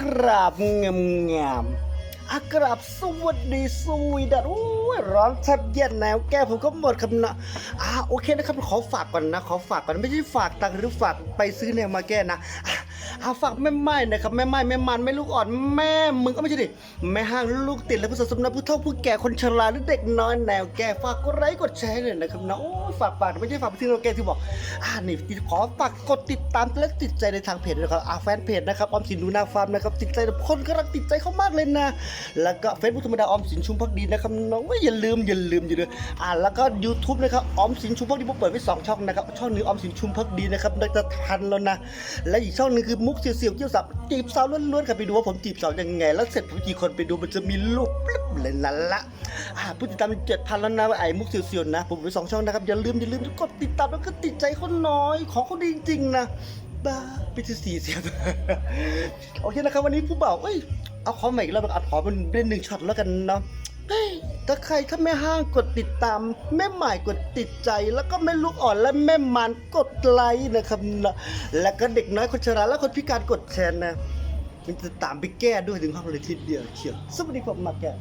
กราบงามงามๆอากราบสวัสดีสวีดัดโอ้ยร้อนแทบเย็นแนวแก้ผมก็หมดคำนะอ่าโอเคนะครับขอฝากก่อนนะ ขอฝากก่อนไม่ใช่ฝากตังค์หรือฝากไปซื้อแนวมาแก้นะ อะอ่าฝากแม่ไม้นะครับแม่ไม้แม่มันแม่ลูกอ่อนแม่มึงก็ไม่ใช่ดิแม่ห้างลูกติดและผู้สมนักผู้เฒ่าผู้แก่คนชราหรือเด็กน้อยแนวแก้ฝากกดไลค์กดแชร์หน่อยนะครับนะโอ้ฝากฝากไม่ใช่ฝากไปซื้อแนวแก้ที่บอกอ่านี่ขอฝากกดติดตามและติดใจในทางเพจนะครับอ่าแฟนเพจนะครับออมสินดูนาฟาร์มนะครับติดใจคนกำลังติดใจเขามากเลยนะ แล้วก็เฟซบุ๊กธรรมดาออมสินชุมพักดีนะครับน้องอย่าลืมอย่าลืมอย่าลืมอ่าแล้วก็ YouTube นะครับออมสินชุมพักดีผมเปิดไว้สองช่องนะครับช่องหนึงออมสินชุมพักดีนะครับน่าจะทันแล้วนะและอีกช่องนึงคือมุกเสียวๆเกี่ยวสับจีบสาวล้วนๆครับไปดูว่าผมจีบสาวยังไง แล้วเสร็จผมกี่คนไปดูมันจะมีรูปปิ๊บเลยนั่นละอ่าผู้ติดตามเจ็ดพันแล้วนะไอ้มุกเสียวๆนะ ผมไปสองช่องนะครับ อย่าลืมอย่าลืมกดติดตามแล้วก็ติดใจเขาน้อย ของเขาดีจริงๆนะบ้าไปที่สี่เสียโอเคนะครับวันนี้ผู้บ่าวเอ้ยเอาขอใหม่อีกแล้วอัดขอเป็นเป็นหนึ่งช็อตแล้วกันเนาะ ถ้าใครถ้าแม่ห้างกดติดตาม แม่หมายกดติดใจ แล้วก็แม่ลูกอ่อนและแม่มันกดไลค์นะครับนะแล้วก็เด็กน้อยคนชราและคนพิการกดแชร์นะมันจะตามไปแก้ด้วยถึงห้องเลยทีเดียวเชียวสวัสดีครับมาแก่